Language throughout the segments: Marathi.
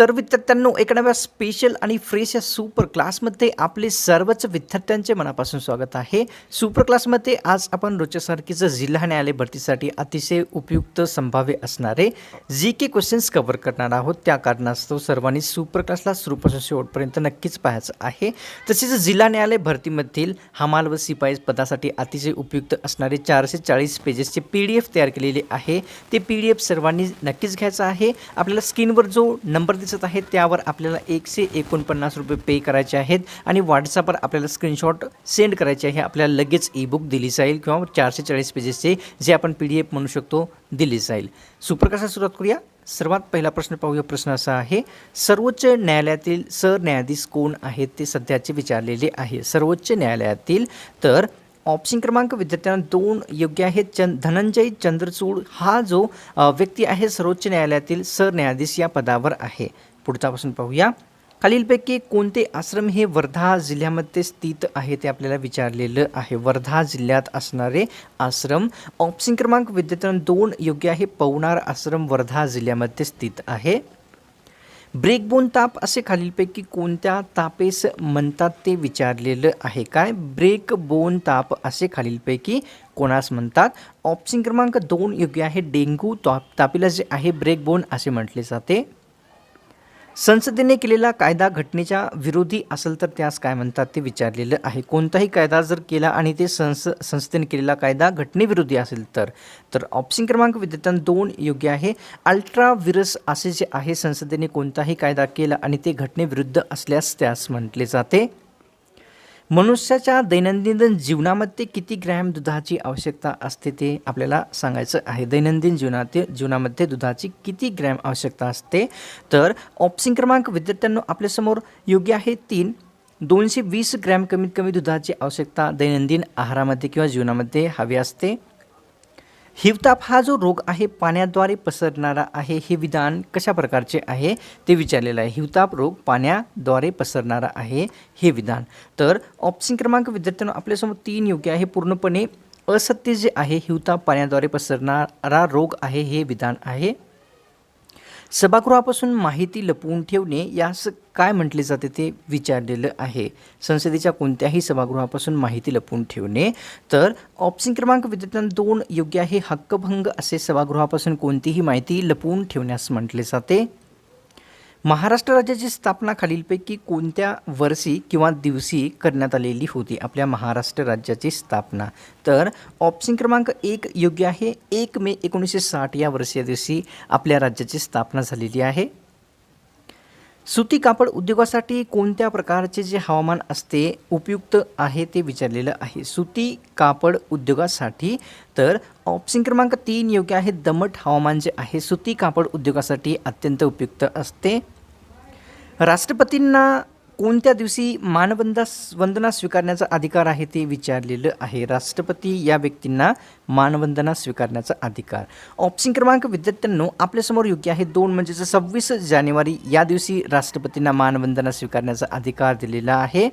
तर विद्यार्थ्यांनो एक नव्या स्पेशल आणि फ्रेश या सुपर क्लासमध्ये आपले सर्वच विद्यार्थ्यांचे मनापासून स्वागत आहे. सुपर क्लासमध्ये आज आपण रोजच्यासारखीचं जिल्हा न्यायालय भरतीसाठी अतिशय उपयुक्त संभाव्य असणारे जी के क्वेश्चन्स कव्हर करणार आहोत. त्या कारणास्तव सर्वांनी सुपर क्लासला सुरूपासून शेवटपर्यंत नक्कीच पाहायचं आहे. तसेच जिल्हा न्यायालय भरतीमधील हमाल व सिपाई पदासाठी अतिशय उपयुक्त असणारे चारशे चाळीस पेजेसचे पी डी एफ तयार केलेले आहे. ते पी डी एफ सर्वांनी नक्कीच घ्यायचं आहे. आपल्याला स्क्रीनवर जो नंबर दिसत दिसत आहे त्यावर आपल्याला एकशे एकोणपन्नास रुपये पे करायचे आहेत आणि व्हॉट्सअपवर आपल्याला स्क्रीनशॉट सेंड करायचे आहे. आपल्याला लगेच ई बुक दिली जाईल किंवा चारशे चाळीस पेजेसचे जे आपण पी डी एफ म्हणू शकतो दिली जाईल. सुप्रकाशा सुरुवात करूया. सर्वात पहिला प्रश्न पाहूया. प्रश्न असा आहे सर्वोच्च न्यायालयातील सरन्यायाधीश कोण आहेत ते सध्याचे विचारलेले आहे. सर्वोच्च न्यायालयातील तर ऑप्शन क्रमांक विद्यार्थ्यांना दोन योग्य आहेत. चंद धनंजय चंद्रचूड हा जो व्यक्ती आहे सर्वोच्च न्यायालयातील सरन्यायाधीश या पदावर आहे. पुढचापासून पाहूया. खालीलपैकी कोणते आश्रम हे वर्धा जिल्ह्यामध्ये स्थित आहे ते आपल्याला विचारलेलं आहे. वर्धा जिल्ह्यात असणारे आश्रम. ऑप्शन क्रमांक विद्यार्थ्यांना दोन योग्य आहे. पवनार आश्रम वर्धा जिल्ह्यामध्ये स्थित आहे. ब्रेकबोन ताप असे खालीलपैकी कोणत्या तापेस म्हणतात ते विचारलेलं आहे? काय? ब्रेकबोन ताप असे खालीलपैकी कोणास म्हणतात? ऑप्शन क्रमांक दोन योग्य आहे. डेंग्यू ताप तापीला जे आहे ब्रेकबोन असे म्हटले जाते. संसदेने केलेला कायदा घटनेच्या विरोधी असेल तर त्यास काय म्हणतात ते विचारलेलं आहे. कोणताही कायदा जर केला आणि ते संस संसदेने केलेला कायदा घटनेविरोधी असेल तर तर ऑप्शन क्रमांक विद्यार्थ्यांना दोन योग्य आहे. अल्ट्रा विरस असे जे आहे संसदेने कोणताही कायदा केला आणि ते घटनेविरुद्ध असल्यास त्यास म्हटले जाते मनुष्याच्या दैनंदिन जीवनामध्ये किती ग्रॅम दुधाची आवश्यकता असते ते आपल्याला सांगायचं आहे. दैनंदिन जीवनात जीवनामध्ये दुधाची किती ग्रॅम आवश्यकता असते? तर ऑप्शन क्रमांक विद्यार्थ्यांना आपल्यासमोर योग्य आहे तीन. दोनशे वीस ग्रॅम कमीत कमी दुधाची आवश्यकता दैनंदिन आहारामध्ये किंवा जीवनामध्ये हवी असते. हिवताप हा जो रोग आहे पाण्याद्वारे पसरणारा आहे हे विधान कशा प्रकारचे आहे ते विचारलेलं आहे. हिवताप रोग पाण्याद्वारे पसरणारा आहे हे विधान. तर ऑप्शन क्रमांक विद्यार्थ्यांना आपल्यासमोर तीन योग्य आहे. पूर्णपणे असत्य जे आहे हिवताप पाण्याद्वारे पसरणारा रोग आहे हे विधान आहे. सभागृहापासून माहिती लपवून ठेवणे यास काय म्हटले जाते ते विचारलेलं आहे. संसदेच्या कोणत्याही सभागृहापासून माहिती लपवून ठेवणे तर ऑप्शन क्रमांक विद्यार्थ्यांना दोन योग्य आहे हक्कभंग असे सभागृहापासून कोणतीही माहिती लपवून ठेवण्यास म्हटले जाते. महाराष्ट्र राज्याची स्थापना खालीलपैकी कोणत्या वर्षी किंवा दिवशी करण्यात आलेली होती? आपल्या महाराष्ट्र राज्याची स्थापना. तर ऑप्शन क्रमांक एक योग्य आहे. एक मे एकोणीसशे साठ या वर्षी या दिवशी आपल्या राज्याची स्थापना झालेली आहे. सुती कापड उद्योगासाठी कोणत्या प्रकारचे जे हवामान असते उपयुक्त आहे ते विचारलेलं आहे. सुती कापड उद्योगासाठी तर ऑप्शन क्रमांक तीन योग्य आहे दमट हवामान जे आहे सुती कापड उद्योगासाठी अत्यंत उपयुक्त असते. राष्ट्रपतींना कोणत्या दिवशी मानवंदा वंदना स्वीकारण्याचा अधिकार आहे ते विचारलेलं आहे. राष्ट्रपती या व्यक्तींना मानवंदना स्वीकारण्याचा अधिकार. ऑप्शन क्रमांक विद्यार्थ्यांनो आपल्यासमोर योग्य आहे. दोन म्हणजेच सव्वीस जानेवारी या दिवशी राष्ट्रपतींना मानवंदना स्वीकारण्याचा अधिकार दिलेला आहे.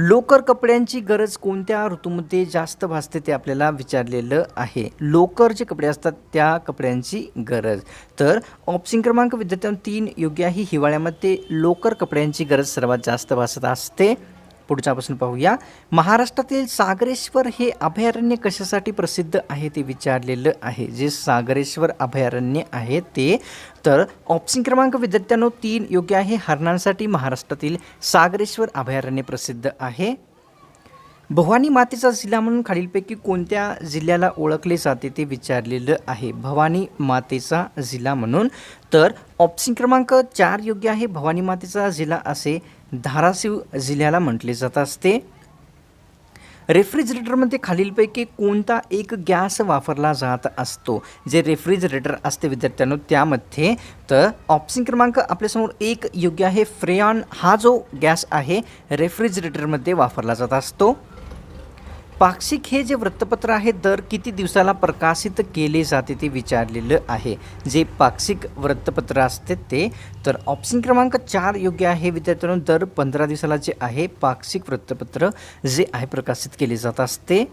लोकर कपड्यांची गरज कोणत्या ऋतूमध्ये जास्त भासते ते आपल्याला विचारलेलं आहे. लोकर जे कपडे असतात त्या कपड्यांची गरज. तर ऑप्शन क्रमांक विद्यार्थ्यांना तीन योग्य आहे. हिवाळ्यामध्ये लोकर कपड्यांची गरज सर्वात जास्त भासत असते. पुढच्यापासून पाहूया. महाराष्ट्रातील सागरेश्वर हे अभयारण्य कशासाठी प्रसिद्ध आहे ते विचारलेलं आहे. जे सागरेश्वर अभयारण्य आहे ते तर ऑप्शन क्रमांक विद्यार्थ्यांनो तीन योग्य आहे. हरणांसाठी महाराष्ट्रातील सागरेश्वर अभयारण्य प्रसिद्ध आहे. भवानी मातेचा जिल्हा म्हणून खालीलपैकी कोणत्या जिल्ह्याला ओळखले जाते ते विचारलेलं आहे. भवानी मातेचा जिल्हा म्हणून. तर ऑप्शन क्रमांक चार योग्य आहे. भवानी मातेचा जिल्हा असे धाराशिव जिल्ह्याला म्हटले जात असते. रेफ्रिजरेटरमध्ये खालीलपैकी कोणता एक गॅस वापरला जात असतो? जे रेफ्रिजरेटर असते विद्यार्थ्यांनो त्यामध्ये तर ऑप्शन क्रमांक आपल्यासमोर एक योग्य आहे. फ्रेऑन हा जो गॅस आहे रेफ्रिजरेटरमध्ये वापरला जात असतो. पाक्षिक हे जे वृत्तपत्र आहे दर किती दिवसाला प्रकाशित केले जाते ते विचारलेलं आहे. जे पाक्षिक वृत्तपत्र असते ते तर ऑप्शन क्रमांक चार योग्य आहे. विद्यार्थ्यांनो दर पंधरा दिवसाला जे आहे पाक्षिक वृत्तपत्र जे आहे प्रकाशित केले जात असते.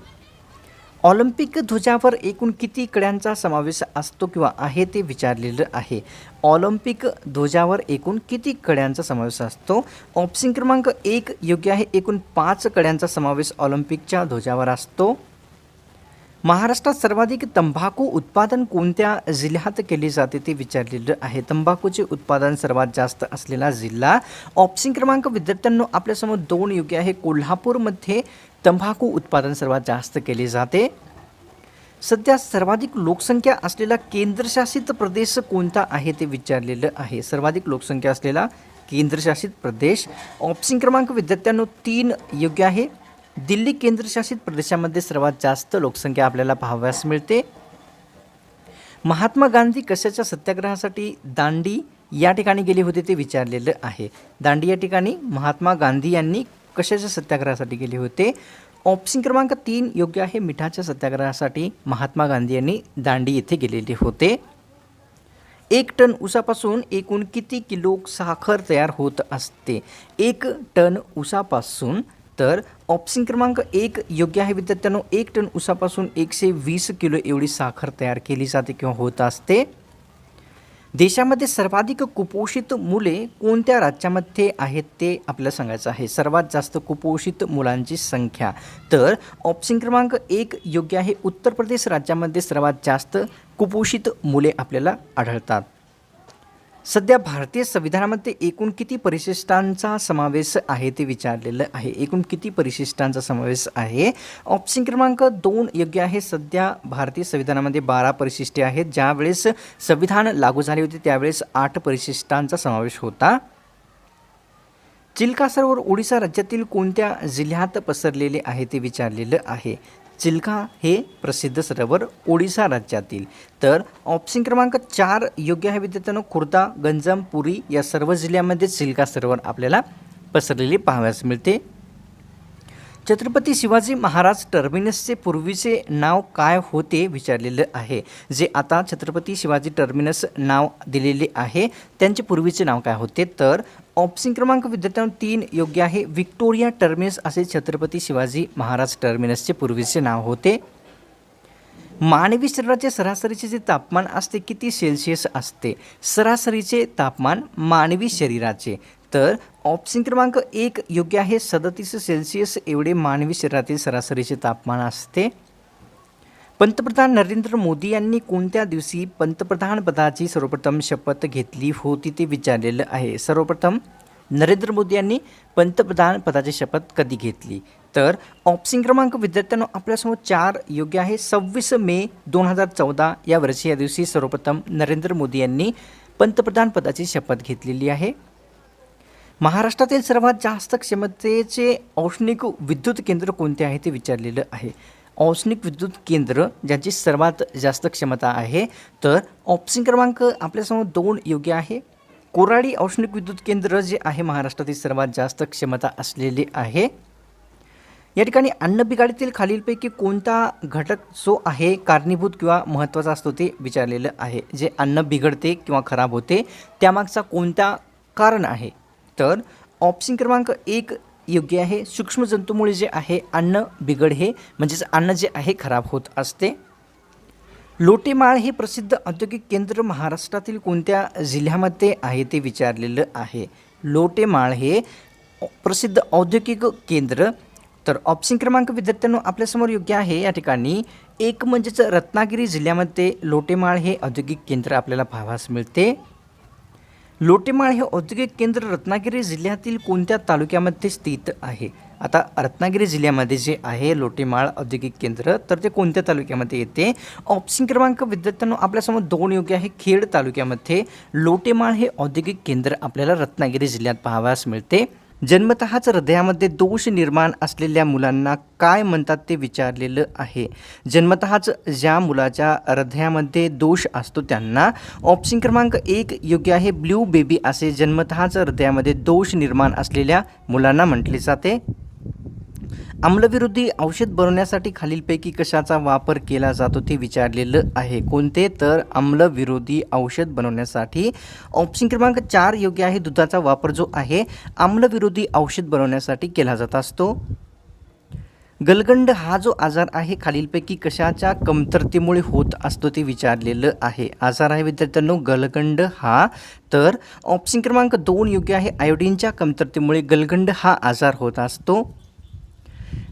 ऑलिम्पिक ध्वजावर एकूण किती कड्यांचा समावेश असतो किंवा आहे ते विचारलेलं आहे. ऑलिम्पिक ध्वजावर एकूण किती कड्यांचा समावेश असतो? ऑप्शन क्रमांक एक योग्य आहे. एकूण पाच कड्यांचा समावेश ऑलिम्पिकच्या ध्वजावर असतो. महाराष्ट्रात सर्वाधिक तंबाखू उत्पादन कोणत्या जिल्ह्यात केले जाते ते विचारलेलं आहे. तंबाखूचे उत्पादन सर्वात जास्त असलेला जिल्हा. ऑप्शन क्रमांक विद्यार्थ्यांनो आपल्यासमोर दोन योग्य आहे. कोल्हापूरमध्ये तंबाखू उत्पादन सर्वात जास्त केले जाते. सध्या सर्वाधिक लोकसंख्या असलेला केंद्रशासित प्रदेश कोणता आहे ते विचारलेलं आहे. सर्वाधिक लोकसंख्या असलेला केंद्रशासित प्रदेश ऑप्शन क्रमांक विद्यार्थ्यांनो तीन योग्य आहे. दिल्ली केंद्रशासित प्रदेशामध्ये सर्वात जास्त लोकसंख्या आपल्याला पाहाव्यास मिळते. महात्मा गांधी कशाच्या सत्याग्रहासाठी दांडी या ठिकाणी गेले होते ते विचारलेलं आहे. दांडी या ठिकाणी महात्मा गांधी यांनी कशाच्या सत्याग्रहासाठी गेले होते? ऑप्शन क्रमांक तीन योग्य आहे मिठाच्या सत्याग्रहासाठी महात्मा गांधी यांनी दांडी येथे गेलेले होते. एक टन ऊसापासून एकूण किती किलो साखर तयार होत असते? एक टन ऊसापासून तर ऑप्शन क्रमांक एक योग्य आहे विद्यार्थ्यांनो एक टन ऊसापासून एकशे वीस किलो एवढी साखर तयार केली जाते किंवा होत असते. देशामध्ये सर्वाधिक कुपोषित मुले कोणत्या राज्यामध्ये आहेत ते आपल्याला सांगायचं आहे? सर्वात जास्त कुपोषित मुलांची संख्या. तर ऑप्शन क्रमांक एक योग्य आहे. उत्तर प्रदेश राज्यामध्ये सर्वात जास्त कुपोषित मुले आपल्याला आढळतात. सध्या भारतीय संविधानामध्ये एकूण किती परिशिष्टांचा समावेश आहे ते विचारलेलं आहे. एकूण किती परिशिष्टांचा समावेश आहे? ऑप्शन क्रमांक दोन योग्य आहे. सध्या भारतीय संविधानामध्ये बारा परिशिष्टे आहेत. ज्यावेळेस संविधान लागू झाले होते त्यावेळेस आठ परिशिष्टांचा समावेश होता. चिल्का सरोवर ओडिसा राज्यातील कोणत्या जिल्ह्यात पसरलेले आहे ते विचारलेलं आहे. चिल्का हे प्रसिद्ध सरोवर ओडिसा राज्यातील. तर ऑप्शन क्रमांक चार योग्य आहे विद्यार्थ्यांनो खुर्दा गंजम पुरी या सर्व जिल्ह्यामध्ये चिल्का सरोवर आपल्याला पसरलेले पाहावयास मिळते. छत्रपती शिवाजी महाराज टर्मिनसचे पूर्वीचे नाव काय होते विचारलेलं आहे. जे आता छत्रपती शिवाजी टर्मिनस नाव दिलेले आहे त्यांचे पूर्वीचे नाव काय होते? तर ऑप्शन क्रमांक विद्यार्थ्यांनो तीन योग्य आहे. विक्टोरिया टर्मिनस असे छत्रपती शिवाजी महाराज टर्मिनसचे पूर्वीचे नाव होते. मानवी शरीराचे सरासरीचे जे तापमान असते किती सेल्सिअस असते? सरासरीचे तापमान मानवी शरीराचे. तर ऑप्शन क्रमांक एक योग्य आहे. सदतीस सेल्सिअस एवढे मानवी शरीरातील सरासरीचे तापमान असते. पंतप्रधान नरेंद्र मोदी यांनी कोणत्या दिवशी पंतप्रधान पदाची सर्वप्रथम शपथ घेतली होती ते विचारलेलं आहे. सर्वप्रथम नरेंद्र मोदी यांनी पंतप्रधान पदाची शपथ कधी घेतली? तर ऑप्शन क्रमांक विद्यार्थ्यांनो आपल्यासमोर चार योग्य आहे. सव्वीस मे दोन हजार चौदा या वर्षी या दिवशी सर्वप्रथम नरेंद्र मोदी यांनी पंतप्रधान पदाची शपथ घेतलेली आहे. महाराष्ट्रातील सर्वात जास्त क्षमतेचे औष्णिक विद्युत केंद्र कोणते आहे ते विचारलेलं आहे. औष्णिक विद्युत केंद्र ज्याची सर्वात जास्त क्षमता आहे तर ऑप्शन क्रमांक आपल्यासमोर दोन योग्य आहे. कोराडी औष्णिक विद्युत केंद्र जे आहे महाराष्ट्रातील सर्वात जास्त क्षमता असलेली आहे. या ठिकाणी अन्न बिघाडीतील खालीलपैकी कोणता घटक जो आहे कारणीभूत किंवा महत्त्वाचा असतो ते विचारलेलं आहे. जे अन्न बिघडते किंवा खराब होते त्यामागचा कोणता कारण आहे? तर ऑप्शन क्रमांक एक योग्य आहे. सूक्ष्म जंतूमुळे जे आहे अन्न बिघड हे म्हणजेच अन्न जे आहे खराब होत असते. लोटेमाळ हे प्रसिद्ध औद्योगिक केंद्र महाराष्ट्रातील कोणत्या जिल्ह्यामध्ये आहे ते विचारलेलं आहे. लोटेमाळ हे प्रसिद्ध औद्योगिक केंद्र. तर ऑप्शन क्रमांक विद्यार्थ्यांनो आपल्यासमोर योग्य आहे. या ठिकाणी एक म्हणजेच रत्नागिरी जिल्ह्यामध्ये लोटेमाळ हे औद्योगिक केंद्र आपल्याला पाहावास मिळते. लोटेमाळ हे औद्योगिक केंद्र रत्नागिरी जिल्ह्यातील कोणत्या तालुक्यामध्ये स्थित आहे? आता रत्नागिरी जिल्ह्यामध्ये जे आहे लोटेमाळ औद्योगिक केंद्र तर ते कोणत्या तालुक्यामध्ये येते? ऑप्शन क्रमांक विद्यार्थ्यांनो आपल्यासमोर दोन योग्य आहे. खेड तालुक्यामध्ये लोटेमाळ हे औद्योगिक केंद्र आपल्याला रत्नागिरी जिल्ह्यात पाहावयास मिळते. जन्मतःच हृदयामध्ये दोष निर्माण असलेल्या मुलांना काय म्हणतात ते विचारलेलं आहे. जन्मतःच ज्या मुलाच्या हृदयामध्ये दोष असतो त्यांना ऑप्शन क्रमांक एक योग्य आहे ब्ल्यू बेबी असे जन्मतःच हृदयामध्ये दोष निर्माण असलेल्या मुलांना म्हटले जाते. आम्लविरोधी औषध बनवण्यासाठी खालीलपैकी कशाचा वापर केला जातो ते विचारलेलं आहे. कोणते? तर आम्लविरोधी औषध बनवण्यासाठी ऑप्शन क्रमांक चार योग्य आहे. दुधाचा वापर जो आहे आम्लविरोधी औषध बनवण्यासाठी केला जात असतो. गलगंड हा जो आजार आहे खालीलपैकी कशाच्या कमतरतेमुळे होत असतो ते विचारलेलं आहे. आजार आहे विद्यार्थ्यांनो गलगंड हा. तर ऑप्शन क्रमांक दोन योग्य आहे. आयोडीनच्या कमतरतेमुळे गलगंड हा आजार होत असतो.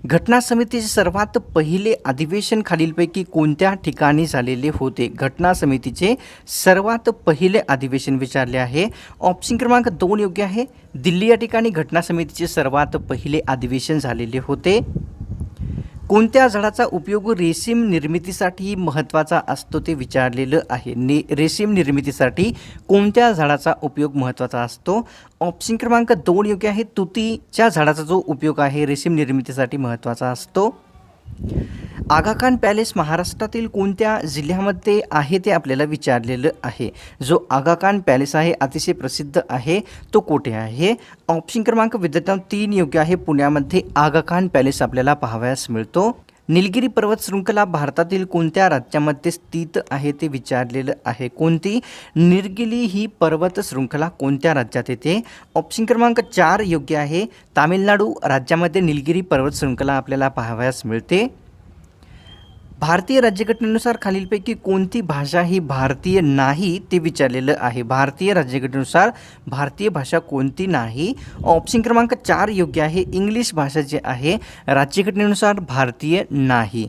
घटना समितीचे सर्वात पहिले अधिवेशन खालीलपैकी कोणत्या ठिकाणी झालेले होते? घटना समितीचे सर्वात पहिले अधिवेशन विचारले आहे. ऑप्शन क्रमांक दोन योग्य आहे. दिल्ली या ठिकाणी घटना समितीचे सर्वात पहिले अधिवेशन झालेले होते. कोणत्या झाडाचा उपयोग रेशीम निर्मितीसाठी महत्त्वाचा असतो ते विचारलेलं आहे. ने रेशीम निर्मितीसाठी कोणत्या झाडाचा उपयोग महत्त्वाचा असतो? ऑप्शन क्रमांक दोन योग्य आहे. तुतीच्या झाडाचा जो उपयोग आहे रेशीम निर्मितीसाठी महत्त्वाचा असतो. आगा खान पॅलेस महाराष्ट्रातील कोणत्या जिल्ह्यामध्ये आहे ते आपल्याला विचारलेलं आहे. जो आगा खान पॅलेस आहे अतिशय प्रसिद्ध आहे तो कुठे आहे? ऑप्शन क्रमांक विद्यार्थ्यांना तीन योग्य आहे. पुण्यामध्ये आगा खान पॅलेस आपल्याला पाहावयास मिळतो. निलगिरी पर्वत शृंखला भारतातील कोणत्या राज्यामध्ये स्थित आहे ते विचारलेलं आहे. कोणती? निलगिरी ही पर्वत शृंखला कोणत्या राज्यात येते? ऑप्शन क्रमांक चार योग्य आहे. तामिळनाडू राज्यामध्ये निलगिरी पर्वत शृंखला आपल्याला पाहावयास मिळते. भारतीय राज्यघटनेनुसार खालीलपैकी कोणती भाषा ही भारतीय नाही ते विचारलेलं आहे. भारतीय राज्यघटनेनुसार भारतीय भाषा कोणती नाही? ऑप्शन क्रमांक चार योग्य आहे. इंग्लिश भाषा जी आहे राज्यघटनेनुसार भारतीय नाही.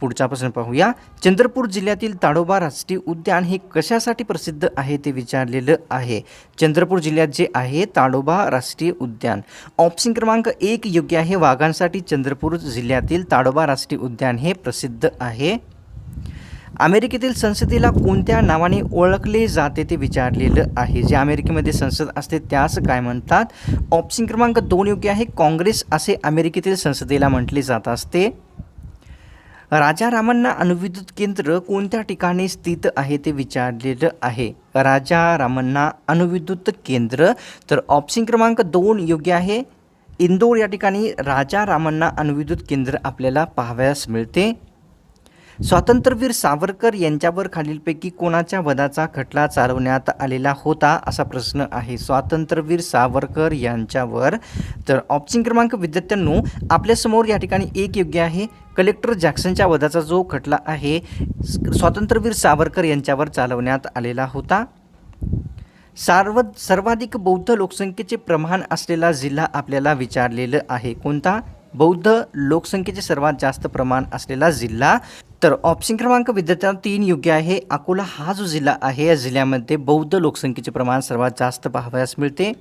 पुढचा प्रश्न पाहूया. चंद्रपूर जिल्ह्यातील ताडोबा राष्ट्रीय उद्यान हे कशासाठी प्रसिद्ध आहे ते विचारलेलं आहे. चंद्रपूर जिल्ह्यात जे आहे ताडोबा राष्ट्रीय उद्यान. ऑप्शन क्रमांक एक योग्य आहे. वाघांसाठी चंद्रपूर जिल्ह्यातील ताडोबा राष्ट्रीय उद्यान हे प्रसिद्ध आहे. अमेरिकेतील संसदेला कोणत्या नावाने ओळखले जाते ते विचारलेलं आहे. जे अमेरिकेमध्ये संसद असते त्यास काय म्हणतात? ऑप्शन क्रमांक दोन योग्य आहे. काँग्रेस असे अमेरिकेतील संसदेला म्हटले जात असते. राजा रामांना अणुविद्युत केंद्र कोणत्या ठिकाणी स्थित आहे ते विचारलेलं आहे. राजा रामांना अणुविद्युत केंद्र तर ऑप्शन क्रमांक दोन योग्य आहे. इंदोर या ठिकाणी राजा रामांना अणुविद्युत केंद्र आपल्याला पाहावयास मिळते. स्वातंत्र्यवीर सावरकर यांच्यावर खालीलपैकी कोणाच्या वधाचा खटला चालवण्यात आलेला होता असा प्रश्न आहे. स्वातंत्र्यवीर सावरकर यांच्यावर तर ऑप्शन क्रमांक विद्यार्थ्यांनो आपल्यासमोर या ठिकाणी एक योग्य आहे. कलेक्टर जॅक्सनच्या वधाचा जो खटला आहे स्वातंत्र्यवीर सावरकर यांच्यावर चालवण्यात आलेला होता. सार्व सर्वाधिक बौद्ध लोकसंख्येचे प्रमाण असलेला जिल्हा आपल्याला विचारलेलं आहे. कोणता? बौद्ध लोकसंख्येचे सर्वात जास्त प्रमाण असलेला जिल्हा तर ऑप्शन क्रमांक विद्यार्थ्यांना तीन योग्य आहे. अकोला हा जो जिल्हा आहे या जिल्ह्यामध्ये बौद्ध लोकसंख्येचे प्रमाण सर्वात जास्त पाहावयास मिळते.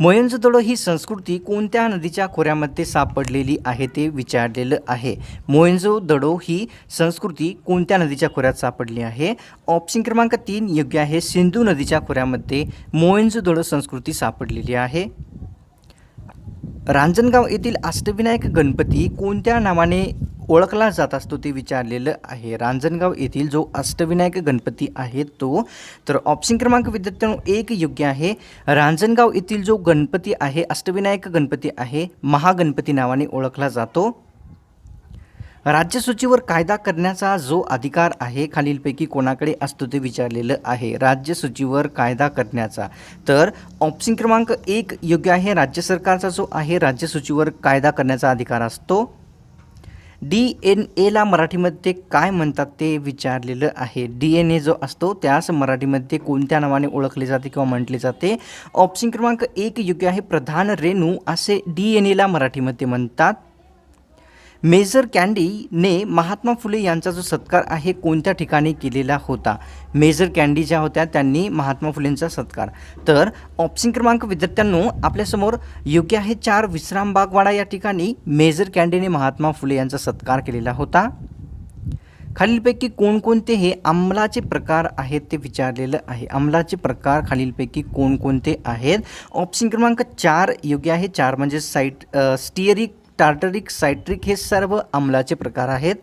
मोयंजोदडो ही संस्कृती कोणत्या नदीच्या खोऱ्यामध्ये सापडलेली आहे ते विचारलेलं आहे. मोयंजोदडो ही संस्कृती कोणत्या नदीच्या खोऱ्यात सापडली आहे? ऑप्शन क्रमांक तीन योग्य आहे. सिंधू नदीच्या खोऱ्यामध्ये मोयंजोदडो संस्कृती सापडलेली आहे. रांजणगाव येथील अष्टविनायक गणपती कोणत्या नावाने ओळखला जात असतो ते विचारलेलं आहे. रांजणगाव येथील जो अष्टविनायक गणपती आहे तो तर ऑप्शन क्रमांक विद्यार्थ्यांनो एक योग्य आहे. रांजणगाव येथील जो गणपती आहे अष्टविनायक गणपती आहे महागणपती नावाने ओळखला जातो. राज्यसूचीवर कायदा करण्याचा जो अधिकार आहे खालीलपैकी कोणाकडे असतो ते विचारलेलं आहे. राज्यसूचीवर कायदा करण्याचा. तर ऑप्शन क्रमांक एक योग्य आहे. राज्य सरकारचा जो आहे राज्यसूचीवर कायदा करण्याचा अधिकार असतो. डी एन एला मराठीमध्ये काय म्हणतात ते विचारलेलं आहे. डी एन ए जो असतो त्यास मराठीमध्ये कोणत्या नावाने ओळखले जाते किंवा म्हटले जाते? ऑप्शन क्रमांक एक योग्य आहे प्रधान रेणू असे डी एन एला मराठीमध्ये म्हणतात. मेजर कॅन्डीने महात्मा फुले यांचा जो सत्कार आहे कोणत्या ठिकाणी केलेला होता? मेजर कॅन्डी ज्या होत्या त्यांनी महात्मा फुलेंचा सत्कार. तर ऑप्शन क्रमांक विद्यार्थ्यांनो आपल्यासमोर योग्य आहे चार विश्रामबागवाडा या ठिकाणी. मेजर कॅन्डीने महात्मा फुले यांचा सत्कार केलेला होता. खालीलपैकी कोणकोणते हे अंमलाचे प्रकार आहेत ते विचारलेलं आहे. अंमलाचे प्रकार खालीलपैकी कोणकोणते आहेत? ऑप्शन क्रमांक चार योग्य आहे. चार म्हणजे साईट स्टिअरिक टार्टरिक सायट्रिक हे सर्व अंमलाचे प्रकार आहेत.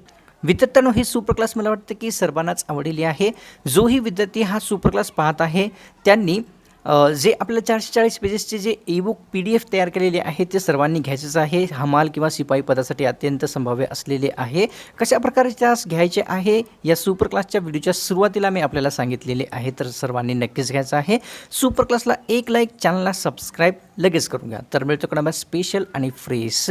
विद्यार्थ्यांनो हे सुपर क्लास मला वाटतं की सर्वांनाच आवडलेली आहे. जोही विद्यार्थी हा सुपर क्लास पाहत आहे त्यांनी जे आपल्या चारशे चाळीस पेजेसचे जे ebook book P D F तयार केलेले आहे ते सर्वांनी घ्यायचेच आहे. हमाल किंवा शिपाई पदासाठी अत्यंत संभाव्य असलेले आहे. कशा प्रकारे त्यास घ्यायचे आहे? या सुपर क्लासच्या व्हिडिओच्या सुरुवातीला मी आपल्याला सांगितलेले आहे तर सर्वांनी नक्कीच घ्यायचं आहे. सुपर क्लासला एक लाईक चॅनलला सबस्क्राईब लगेच करून घ्या. तर मिळतो कडा स्पेशल आणि फ्रेश